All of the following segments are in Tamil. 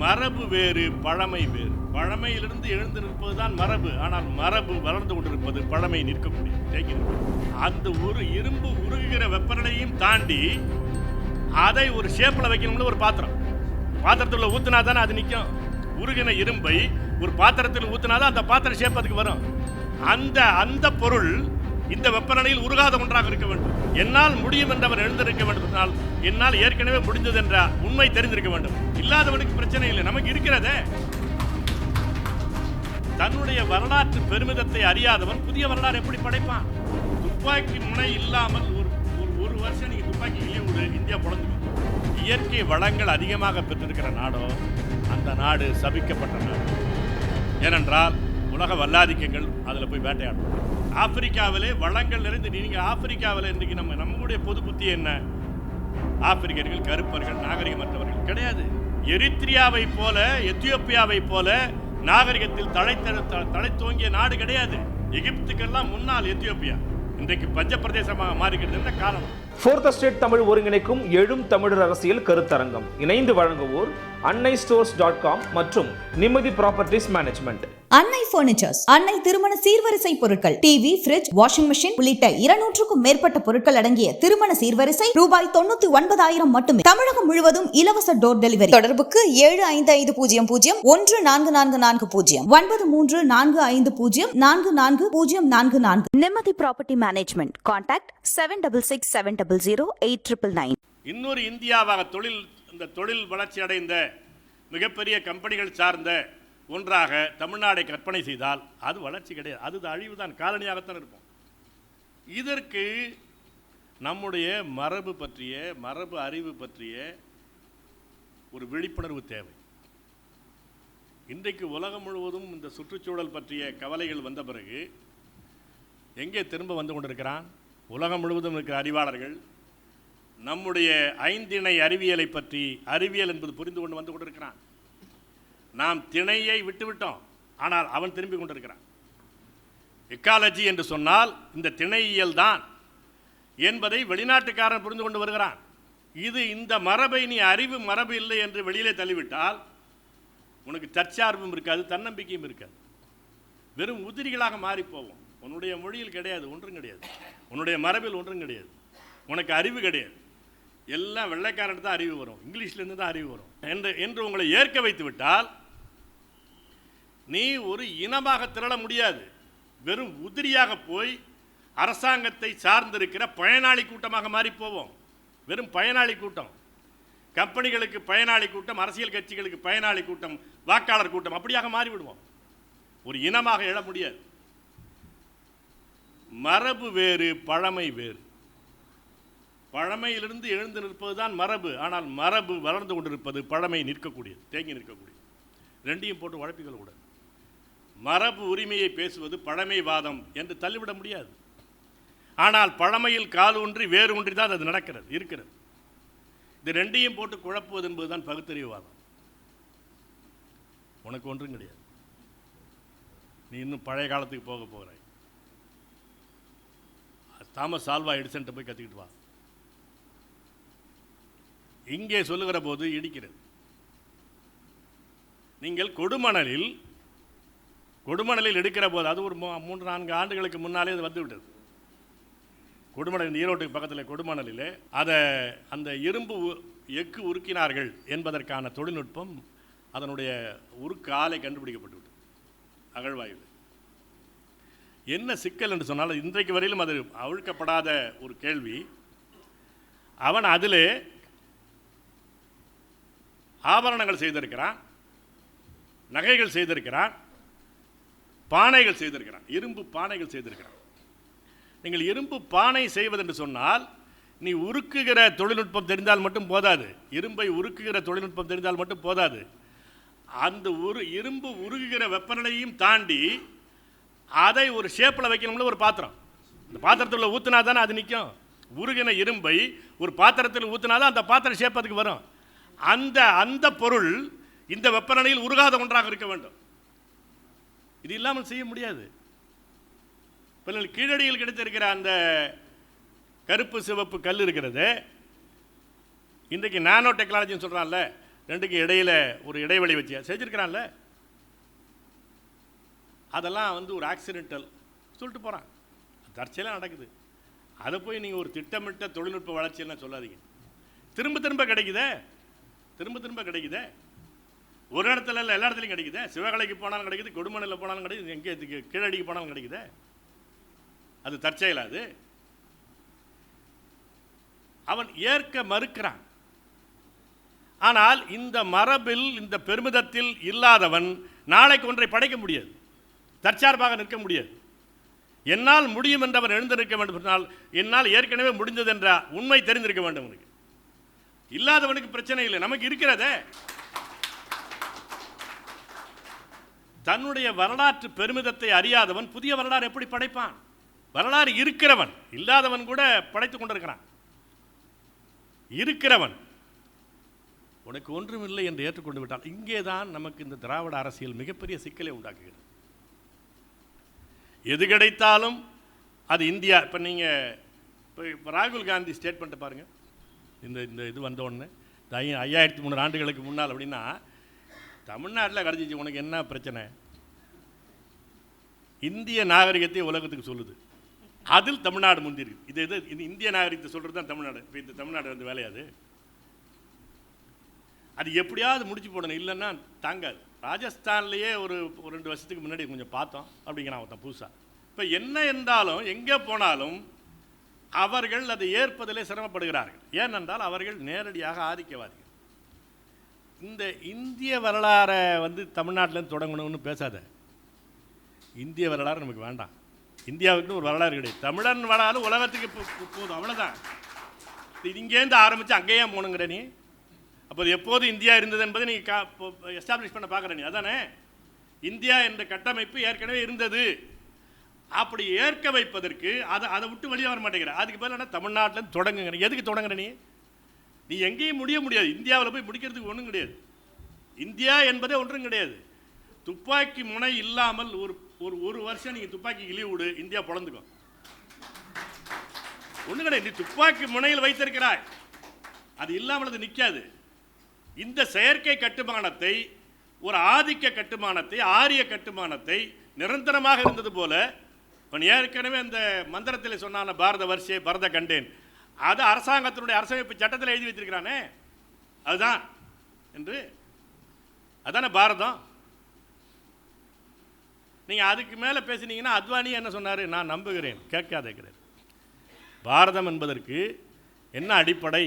மரபு வேறு பழமை வேறு. பழமையிலிருந்து எழுந்து நிற்பதுதான் மரபு. ஆனால் மரபு வளர்ந்து கொண்டிருப்பது பழமை நிற்கக்கூடிய தேங்கி அந்த ஒரு இரும்பு உருகுகிற வெப்பநிலையும் தாண்டி அதை ஒரு ஷேப்பில் வைக்கணும்னு ஒரு பாத்திரம். பாத்திரத்தில் ஊற்றினா தானே அது நிற்கும் உருகின இரும்பை ஒரு பாத்திரத்தில் ஊற்றினா தான் அந்த பாத்திர ஷேப் அதுக்கு வரும். அந்த அந்த பொருள் இந்த வெப்பநிலையில் உருகாத ஒன்றாக இருக்க வேண்டும். என்னால் முடியும் என்றவர் எழுந்திருக்க வேண்டும் என்றால் என்னால் ஏற்கனவே முடிந்தது என்ற உண்மை தெரிந்திருக்க வேண்டும். இல்லாதவனுக்கு பிரச்சனை இல்லை. நமக்கு இருக்கிறதே. தன்னுடைய வரலாற்று பெருமிதத்தை அறியாதவன் புதிய வரலாறு எப்படி படைப்பான்? துப்பாக்கி முனை இல்லாமல் ஒரு ஒரு ஒரு வருஷம் நீங்க துப்பாக்கி இல்லையே இந்தியா பிறந்துக்கும் இயற்கை வளங்கள் அதிகமாக பெற்றிருக்கிற நாடோ அந்த நாடு சபிக்கப்பட்ட நாடு. ஏனென்றால் உலக வல்லாதிக்கங்கள் அதில் போய் வேட்டையாடும் ஆப்பிரிக்காவிலே வளங்கள் நிறைந்து நீங்கள் ஆப்பிரிக்காவில் இன்றைக்கி நம்ம நம்மளுடைய பொது புத்தி என்ன? ஆப்பிரிக்கர்கள் கருப்பர்கள் நாகரிகமற்றவர்கள் கிடையாது. எரித்ரியாவை போல எத்தியோப்பியாவை போல நாகரிகத்தில் தலை தலை தோங்கிய நாடு கிடையாது. எகிப்துக்கெல்லாம் முன்னால் எத்தியோப்பியா. இன்றைக்கு பஞ்ச பிரதேசமாக மாறிக்கிறது என்ன காரணம். ஃபோர்த் ஸ்டேட் தமிழ் ஒருங்கிணைக்கும் எழும் தமிழர் அரசியல் கருத்தரங்கம். இணைந்து வழங்குவோர் அன்னை ஸ்டோர்ஸ் டாட் காம் மற்றும் நிம்மதி ப்ராப்பர்ட்டிஸ் மேனேஜ்மெண்ட் அன்னை பர்னிச்சர்ஸ் அன்னை திருமண சீர்வரிசை பொருட்கள் டிவி ஃபிரிட்ஜ் வாஷிங் மிஷின் உள்ளிட்ட இருநூற்றுக்கும் மேற்பட்ட பொருட்கள் அடங்கிய திருமண சீர்வரிசை ரூபாய் தொண்ணூத்தி ஒன்பதாயிரம் மட்டுமே தமிழகம் முழுவதும் இலவச டோர் டெலிவரி தொடர்புக்கு ஏழு ஐந்து ஐந்து பூஜ்ஜியம் பூஜ்ஜியம் ஒன்று நான்கு நான்கு நான்கு பூஜ்ஜியம் ஒன்பது மூன்று நான்கு ஐந்து பூஜ்ஜியம் நான்கு நான்கு பூஜ்ஜியம் நான்கு நான்கு Nimati Property Management. Contact 766 700 8999. இன்னொரு இந்தியாவாக தொழில் இந்த தொழில் வளர்ச்சி அடைந்த மிகப்பெரிய கம்பெனிகள் சார்ந்த ஒன்றாக தமிழ்நாடை கற்பனை செய்தால் அது வளர்ச்சி கிடையாது. அது அழிவு தான் காலனியாகத்தான் இருப்போம். இதற்கு நம்முடைய மரபு பற்றிய மரபு அறிவு பற்றிய ஒரு விழிப்புணர்வு தேவை. இன்றைக்கு உலகம் முழுவதும் இந்த சுற்றுச்சூழல் பற்றிய கவலைகள் வந்த பிறகு எங்கே திரும்ப வந்து கொண்டிருக்கிறான்? உலகம் முழுவதும் இருக்கிற அறிவாளர்கள் நம்முடைய ஐந்திணை அறிவியலை பற்றி அறிவியல் என்பது புரிந்து கொண்டு வந்து கொண்டிருக்கிறான். நாம் திணையை விட்டுவிட்டோம். ஆனால் அவன் திரும்பி கொண்டிருக்கிறான். எக்காலஜி என்று சொன்னால் இந்த திணையியல் தான் என்பதை வெளிநாட்டுக்காரன் புரிந்து கொண்டு வருகிறான். இது இந்த மரபை நீ அறிவு மரபு இல்லை என்று வெளியிலே தள்ளிவிட்டால் உனக்கு தற்சார்பும் இருக்காது தன்னம்பிக்கையும் இருக்காது. வெறும் உதிரிகளாக மாறிப்போவோம். உன்னுடைய மொழியில் கிடையாது ஒன்றும் கிடையாது. உன்னுடைய மரபில் ஒன்றும் கிடையாது. உனக்கு அறிவு கிடையாது. எல்லாம் வெள்ளைக்காரன் தான் அறிவு வரும். இங்கிலீஷ்லேருந்து தான் அறிவு வரும். என்று என்று உங்களை ஏற்க வைத்து விட்டால் நீ ஒரு இனமாக திரள முடியாது. வெறும் உதிரியாக போய் அரசாங்கத்தை சார்ந்திருக்கிற பயனாளி கூட்டமாக மாறி போவோம். வெறும் பயனாளி கூட்டம். கம்பெனிகளுக்கு பயனாளி கூட்டம் அரசியல் கட்சிகளுக்கு பயனாளி கூட்டம் வாக்காளர் கூட்டம் அப்படியாக மாறிவிடுவோம் ஒரு இனமாக எழ முடியாது. மரபு வேறு பழமை வேறு. பழமையிலிருந்து எழுந்து நிற்பதுதான் மரபு. ஆனால் மரபு வளர்ந்து கொண்டிருப்பது பழமை நிற்கக்கூடியது தேங்கி நிற்கக்கூடியது. ரெண்டையும் போட்டு உழப்பிக்கொள்ள கூடாது மரபு உரிமையை பேசுவது பழமைவாதம் என்று தள்ளிவிட முடியாது. ஆனால் பழமையில் கால் ஒன்றி வேறு ஒன்றி தான் அது நடக்கிறது இருக்கிறது. இது ரெண்டையும் போட்டு குழப்புவது என்பதுதான் பகுத்தறிவுவாதம். உனக்கு ஒன்றும் கிடையாது. நீ இன்னும் பழைய காலத்துக்கு போக போகிறாய். தாமஸ் ஆல்வா எடிசன்ட்ட போய் கற்றுக்கிட்டு வா. இங்கே சொல்லுகிற போது இடிக்கிறது. நீங்கள் கொடுமணலில் கொடுமணலில் எடுக்கிற போது அது ஒரு மூ- மூன்று நான்கு ஆண்டுகளுக்கு முன்னாலே அது வந்து விட்டது. கொடுமணல் ஈரோட்டுக்கு பக்கத்தில் கொடுமணலில் அதை அந்த இரும்பு உ- எக்கு உருக்கினார்கள் என்பதற்கான தொழில்நுட்பம் அதனுடைய உருக்கு ஆலை கண்டுபிடிக்கப்பட்டு விட்டது அகழ்வாயுவில். என்ன சிக்கல் என்று சொன்னால் இன்றைக்கு வரையிலும் அது அவிழ்க்கப்படாத ஒரு கேள்வி. அவன் அதிலே ஆபரணங்கள் செய்திருக்கிறான் நகைகள் செய்திருக்கிறான் பானைகள் செய்திருக்கிறான். இரும்பு பானைகள் செய்திருக்கிறான். நீங்கள் இரும்பு பானை செய்வதென்று சொன்னால் நீ உருக்குகிற தொழில்நுட்பம் தெரிந்தால் மட்டும் போதாது. இரும்பை உருக்குகிற தொழில்நுட்பம் தெரிந்தால் மட்டும் போதாது. அந்த உரு இரும்பு உருகுகிற வெப்பநிலையும் தாண்டி அதை ஒரு ஷேப்பில் வைக்கணும்ல ஒரு பாத்திரம். இந்த பாத்திரத்தில் ஊற்றினா தானே அது நிற்கும் உருகின இரும்பை ஒரு பாத்திரத்தில் ஊற்றினா தான் அந்த பாத்திரம் ஷேப் அதுக்கு வரும். அந்த அந்த பொருள் இந்த வெப்பநிலையில் உருகாத ஒன்றாக இருக்க வேண்டும். இது இல்லாமல் செய்ய முடியாது. இப்போ கீழடியில் கிடைத்திருக்கிற அந்த கருப்பு சிவப்பு கல் இருக்கிறது. இன்றைக்கு நானோ டெக்னாலஜின்னு சொல்கிறான்ல ரெண்டுக்கும் இடையில ஒரு இடைவெளி வச்சு செஞ்சுருக்கிறான்ல. அதெல்லாம் வந்து ஒரு ஆக்சிடென்டல் சொல்லிட்டு போகிறான் தற்செயலாக நடக்குது. அதை போய் நீங்கள் ஒரு திட்டமிட்ட தொழில்நுட்ப வளர்ச்சியெல்லாம் சொல்லாதீங்க. திரும்ப திரும்ப கிடைக்குதே. திரும்ப திரும்ப கிடைக்குதே. ஒரு இடத்துல இல்லை எல்லா இடத்துலையும் கிடைக்குது. சிவகலைக்கு போனாலும் கிடைக்குது கொடுமணில் போனாலும் கிடைக்குது எங்கே இதுக்கு கீழடிக்கு போனாலும் கிடைக்குது? அது தற்செயலா அது? அவன் ஏற்க மறுக்கிறான். ஆனால் இந்த மரபில் இந்த பெருமிதத்தில் இல்லாதவன் நாளைக்கு ஒன்றை படைக்க முடியாது. தற்சார்பாக நிற்க முடியாது. என்னால் முடியும் என்றவன் எழுந்திருக்க வேண்டும் என்றால் என்னால் ஏற்கனவே முடிந்தது என்ற உண்மை தெரிந்திருக்க வேண்டும் அவனுக்கு. இல்லாதவனுக்கு பிரச்சனை இல்லை நமக்கு இருக்கிறதே. தன்னுடைய வரலாற்று பெருமிதத்தை அறியாதவன் புதிய வரலாறு எப்படி படைப்பான்? வரலாறு இருக்கிறவன் இல்லாதவன் கூட படைத்துக் கொண்டிருக்கிறான். இருக்கிறவன். உனக்கு ஒன்றுமில்லை என்று ஏற்றுக்கொண்டு விட்டால் இங்கே தான் நமக்கு இந்த திராவிட அரசியல் மிகப்பெரிய சிக்கலை உண்டாக்குகிறது. எது கிடைத்தாலும் அது இந்தியா. இப்போ நீங்கள் இப்போ ராகுல் காந்தி ஸ்டேட்மெண்ட்டை பாருங்கள் இந்த இந்த இது வந்த உடனே ஐயாயிரத்தி மூணு ஆண்டுகளுக்கு முன்னால் அப்படின்னா தமிழ்நாட்டில் கிடச்சிச்சு உனக்கு என்ன பிரச்சனை? இந்திய நாகரிகத்தை உலகத்துக்கு சொல்லுது. அதில் தமிழ்நாடு முந்திருக்கு. இது இது இது இந்திய நாகரிகத்தை சொல்கிறது தான் தமிழ்நாடு. இப்போ இந்த தமிழ்நாடு வந்து வேலையாது அது? எப்படியாவது முடிச்சு போடணும். இல்லைன்னா தாங்காது. ராஜஸ்தான்லேயே ஒரு ஒரு ரெண்டு வருஷத்துக்கு முன்னாடி கொஞ்சம் பார்த்தோம். அப்படிங்கிறான் ஒருத்தன் புதுசாக இப்போ என்ன என்றாலும் எங்கே போனாலும் அவர்கள் அதை ஏற்பதிலே சிரமப்படுகிறார்கள். ஏனென்றால் அவர்கள் நேரடியாக ஆதிக்கவாதிகள். இந்த இந்திய வரலாறை வந்து தமிழ்நாட்டிலேருந்து தொடங்கணும்னு பேசாத. இந்திய வரலாறு நமக்கு வேண்டாம். இந்தியாவுக்கு ஒரு வரலாறு கிடையாது. தமிழன் வரலாறு உலகத்துக்கு போ- போதும். அவ்வளோதான் இங்கேருந்து ஆரம்பித்து அங்கேயே போகணுங்கிற நீ. அப்போ அது எப்போது இந்தியா இருந்தது என்பதை நீ கா எஸ்டாப்ளிஷ் பண்ண பார்க்குற நீ. அதானே? இந்தியா என்ற கட்டமைப்பு ஏற்கனவே இருந்தது. அப்படி ஏற்க வைப்பதற்கு அதை அதை விட்டு வெளியே வர மாட்டேங்கிற. அதுக்கு பதில் என்ன? தமிழ்நாட்டில் தொடங்குங்கிற எதுக்கு தொடங்குற நீ? நீ எங்கேயும் முடிய முடியாது. இந்தியாவில் போய் முடிக்கிறதுக்கு ஒன்றும் கிடையாது. இந்தியா என்பதே ஒன்றும் கிடையாது. துப்பாக்கி முனை இல்லாமல் ஒரு ஒரு ஒரு வருஷம் நீங்கள் துப்பாக்கி இழி விடு இந்தியா பிறந்துக்கும் ஒன்றும் கிடையாது. நீ துப்பாக்கி முனையில் வைத்திருக்கிறாய். அது இல்லாமல் அது நிற்காது இந்த செயற்கை கட்டுமானத்தை ஒரு ஆதிக்க கட்டுமானத்தை ஆரிய கட்டுமானத்தை நிரந்தரமாக இருந்தது போல இப்போ ஏற்கனவே அந்த மந்திரத்தில் சொன்னான பாரத வரிசை பரத கண்டேன். அது அரசாங்கத்தினுடைய அரசமைப்பு சட்டத்தில் எழுதி வச்சிருக்கிறானே. அதுதான் என்று. அதான பாரதம்? நீங்கள் அதுக்கு மேலே பேசுனீங்கன்னா அத்வானி என்ன சொன்னார்? நான் நம்புகிறேன். கேட்காதேங்கிறார் பாரதம் என்பதற்கு என்ன அடிப்படை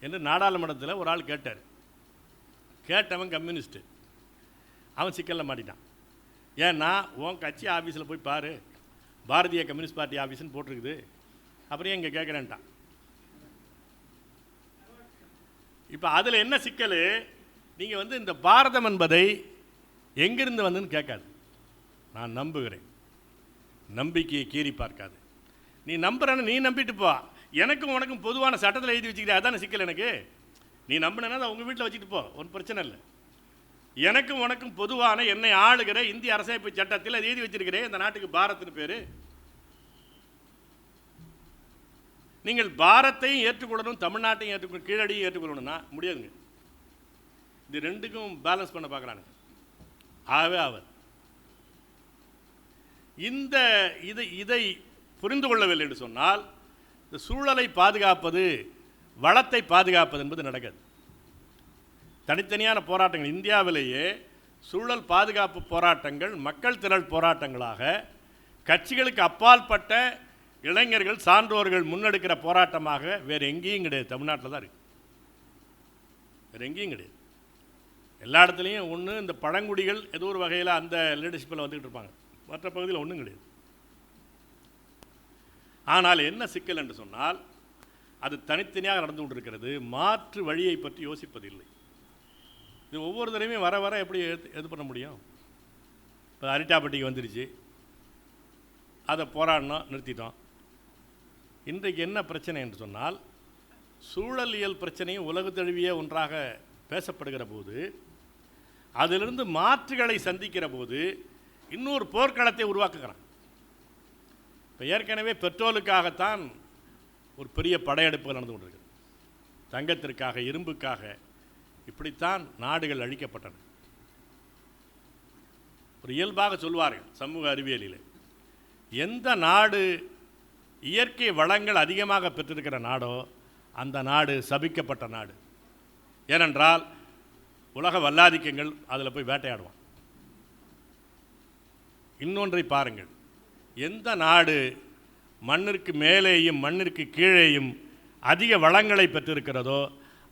என்று நாடாளுமன்றத்தில் ஒரு ஆள் கேட்டார். கேட்டவன் கம்யூனிஸ்ட்டு அவன் சிக்கலில் மாட்டிட்டான். ஏன்னா உன் கட்சி ஆஃபீஸில் போய் பாரு. பாரதிய கம்யூனிஸ்ட் பார்ட்டி ஆஃபீஸ்னு போட்டிருக்குது. அப்புறம் இங்கே கேட்குறேன்ட்டான். இப்போ அதில் என்ன சிக்கல்? நீங்கள் வந்து இந்த பாரதம் என்பதை எங்கிருந்து வந்துன்னு கேட்காது. நான் நம்புகிறேன். நம்பிக்கையை கீறி பார்க்காது. நீ நம்புறன்னு நீ நம்பிட்டு போ. எனக்கும் உனக்கும் பொதுவான சட்டத்தில் எழுதி வச்சுக்கிறியா? அதான சிக்கல் எனக்கு? நீ நம்பினா அதை உங்கள் வீட்டில் வச்சுட்டு போ. ஒன்றும் பிரச்சனை இல்லை. எனக்கும் உனக்கும் பொதுவான என்னை ஆளுகிற இந்திய அரசமைப்பு சட்டத்தில் அது எழுதி வச்சிருக்கிறேன். இந்த நாட்டுக்கு பாரத்னு பேர். நீங்கள் பாரத்தையும் ஏற்றுக்கொள்ளணும் தமிழ்நாட்டையும் ஏற்றுக்கொள்ளணும் கீழடியும் ஏற்றுக்கொள்ளணும்னா முடியாதுங்க. இது ரெண்டுக்கும் பேலன்ஸ் பண்ண பார்க்குறானுங்க. ஆகவே அவர். இந்த இதை இதை புரிந்து கொள்ளவில்லை என்று சொன்னால் இந்த சூழலை பாதுகாப்பது வளத்தை பாதுகாப்பது என்பது நடக்காது. தனித்தனியான போராட்டங்கள். இந்தியாவிலேயே சூழல் பாதுகாப்பு போராட்டங்கள் மக்கள் திரள் போராட்டங்களாக கட்சிகளுக்கு அப்பால்பட்ட இளைஞர்கள் சான்றோர்கள் முன்னெடுக்கிற போராட்டமாக வேறு எங்கேயும் கிடையாது. தமிழ்நாட்டில் தான் இருக்குது வேறு எங்கேயும் கிடையாது. எல்லா இடத்துலையும் ஒன்று இந்த பழங்குடிகள் ஏதோ ஒரு வகையில் அந்த லீடர்ஷிப்பில் வந்துக்கிட்டு இருப்பாங்க. மற்ற பகுதியில் ஒன்றும் கிடையாது. ஆனால் என்ன சிக்கல் என்று சொன்னால் அது தனித்தனியாக நடந்து கொண்டிருக்கிறது. மாற்று வழியை பற்றி யோசிப்பதில்லை. இது ஒவ்வொரு தடவையும் வர வர எப்படி எது இது பண்ண முடியும்? இப்போ அரிட்டாப்பட்டிக்கு வந்துருச்சு. அதை போராடினோம் நிறுத்திட்டோம். இன்றைக்கு என்ன பிரச்சனை என்று சொன்னால் சூழலியல் பிரச்சனையும் உலகத்தழுவிய ஒன்றாக பேசப்படுகிற போது அதிலிருந்து மாற்றுகளை சந்திக்கிற போது இன்னொரு போர்க்களத்தை உருவாக்குகிறான். இப்போ ஏற்கனவே பெட்ரோலுக்காகத்தான் ஒரு பெரிய படையெடுப்பு நடந்து கொண்டிருக்கு தங்கத்திற்காக இரும்புக்காக இப்படித்தான் நாடுகள் அழிக்கப்பட்டன. ஒரு இயல்பாக சொல்வார்கள் சமூக அறிவியலில் எந்த நாடு இயற்கை வளங்கள் அதிகமாக பெற்றிருக்கிற நாடோ அந்த நாடு சபிக்கப்பட்ட நாடு. ஏனென்றால் உலக வல்லாதிக்கங்கள் அதில் போய் வேட்டையாடுவான். இன்னொன்றை பாருங்கள். எந்த நாடு மண்ணிற்கு மேலேயும் மண்ணிற்கு கீழேயும் அதிக வளங்களை பெற்றிருக்கிறதோ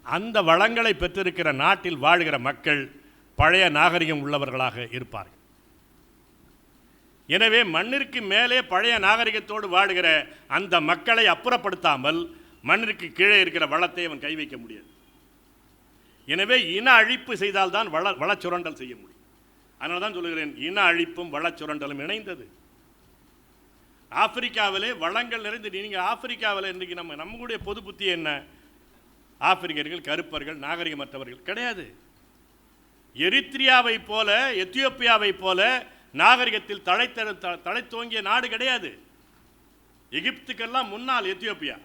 அந்த வளங்களை பெற்றிருக்கிற நாட்டில் வாழ்கிற மக்கள் பழைய நாகரிகம் உள்ளவர்களாக இருப்பார்கள். எனவே மண்ணிற்கு மேலே பழைய நாகரிகத்தோடு வாடுகிற அந்த மக்களை அப்புறப்படுத்தாமல் மண்ணிற்கு கீழே இருக்கிற வளத்தை அவன் கை வைக்க முடியாது. எனவே இன அழிப்பு செய்தால்தான் வள வளச்சுரண்டல் செய்ய முடியும். அதனால தான் சொல்லுகிறேன் இன அழிப்பும் வளச்சுரண்டலும் இணைந்தது. ஆப்பிரிக்காவிலே வளங்கள் நிறைந்து நீங்கள் ஆப்பிரிக்காவில் இன்றைக்கி நம்ம நம்மளுடைய பொது புத்தி என்ன? ஆப்பிரிக்கர்கள் கருப்பர்கள் நாகரிகமற்றவர்கள் கிடையாது. எரித்ரியாவை போல எத்தியோப்பியாவை போல நாகரிகத்தில் தழை தழை தோங்கிய நாடு கிடையாது. எகிப்துக்கெல்லாம் முன்னால் எத்தியோப்பியா.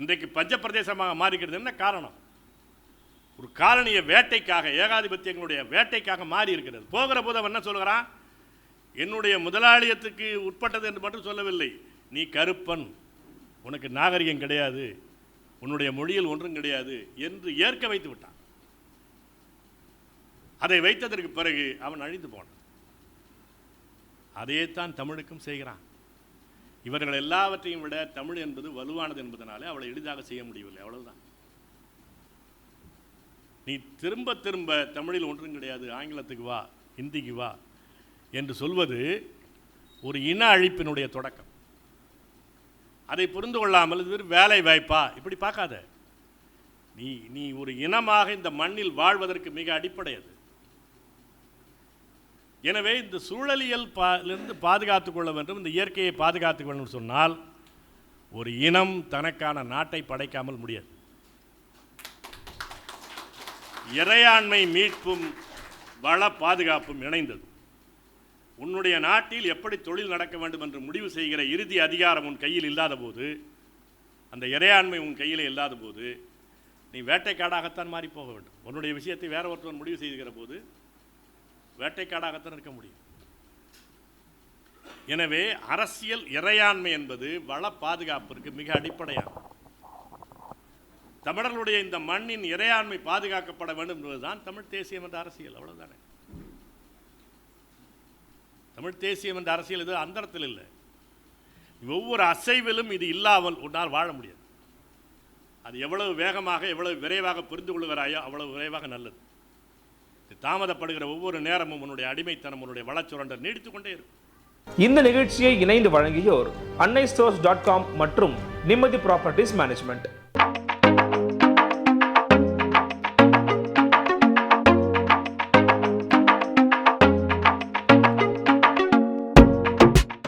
இன்றைக்கு பஞ்ச பிரதேசமாக மாறிக்கிறது என்ன காரணம்? ஒரு காலனிய வேட்டைக்காக ஏகாதிபத்தியங்களுடைய வேட்டைக்காக மாறி இருக்கிறது போகிற போது அவன் என்ன சொல்கிறான்? என்னுடைய முதலாளியத்துக்கு உட்பட்டது என்று மட்டும் சொல்லவில்லை. நீ கருப்பன். உனக்கு நாகரிகம் கிடையாது. உன்னுடைய மொழியில் ஒன்றும் கிடையாது என்று ஏற்க வைத்து விட்டான். அதை வைத்ததற்கு பிறகு அவன் அழிந்து போனான். அதே தான் தமிழுக்கும் செய்கிறான். இவர்கள் எல்லாவற்றையும் விட தமிழ் என்பது வலுவானது என்பதனாலே அவளை எளிதாக செய்ய முடியவில்லை. அவ்வளவுதான். நீ திரும்ப திரும்ப தமிழில் ஒன்றும் கிடையாது. ஆங்கிலத்துக்கு வா ஹிந்திக்கு வா என்று சொல்வது ஒரு இன அழிப்பினுடைய தொடக்கம். அதை புரிந்து கொள்ளாமல் இது வேலை வாய்ப்பா? இப்படி பார்க்காத. நீ நீ ஒரு இனமாக இந்த மண்ணில் வாழ்வதற்கு மிக அடிப்படை அது எனவே இந்த சூழலியல் பாலிருந்து பாதுகாத்துக் கொள்ள வேண்டும் இந்த இயற்கையை பாதுகாத்துக் வேண்டும் சொன்னால் ஒரு இனம் தனக்கான நாட்டை படைக்காமல் முடியாது. இறையாண்மை மீட்பும் வள பாதுகாப்பும் இணைந்தது. உன்னுடைய நாட்டில் எப்படி தொழில் நடக்க வேண்டும் என்று முடிவு செய்கிற இறுதி அதிகாரம் உன் கையில் இல்லாத போது அந்த இறையாண்மை உன் கையில் இல்லாத போது நீ வேட்டைக்காடாகத்தான் மாறி போக வேண்டும். உன்னுடைய விஷயத்தை வேற ஒருத்தவன் முடிவு செய்கிற போது வேட்டைக்காடாகத்தான் இருக்க முடியும். எனவே அரசியல் இறையாண்மை என்பது வள பாதுகாப்பிற்கு மிக அடிப்படையாகும். தமிழர்களுடைய இந்த மண்ணின் இறையாண்மை பாதுகாக்கப்பட வேண்டும் என்பதுதான் தமிழ் தேசியம் என்ற அரசியல். அவ்வளவுதானே? தமிழ் தேசியம் என்ற அரசியல் இது அந்தரத்தில் இல்லை. ஒவ்வொரு அசைவிலும் இது இல்லாமல் உன்னால் வாழ முடியாது. அது எவ்வளவு வேகமாக எவ்வளவு விரைவாக புரிந்து கொள்கிறாயோ அவ்வளவு விரைவாக நல்லது. தாமதப்படுகிற ஒவ்வொரு நேரமும் உன்னுடைய அடிமைத்தனம் உன்னுடைய வளச்சுரண்டல் நீடித்துக் கொண்டே இருக்கும். இந்த நிகழ்ச்சியை இணைந்து வழங்கியோர் அன்னை ஸ்டோர்ஸ் டாட் காம் மற்றும் நிம்மதி ப்ராப்பர்ட்டிஸ் மேனேஜ்மெண்ட்.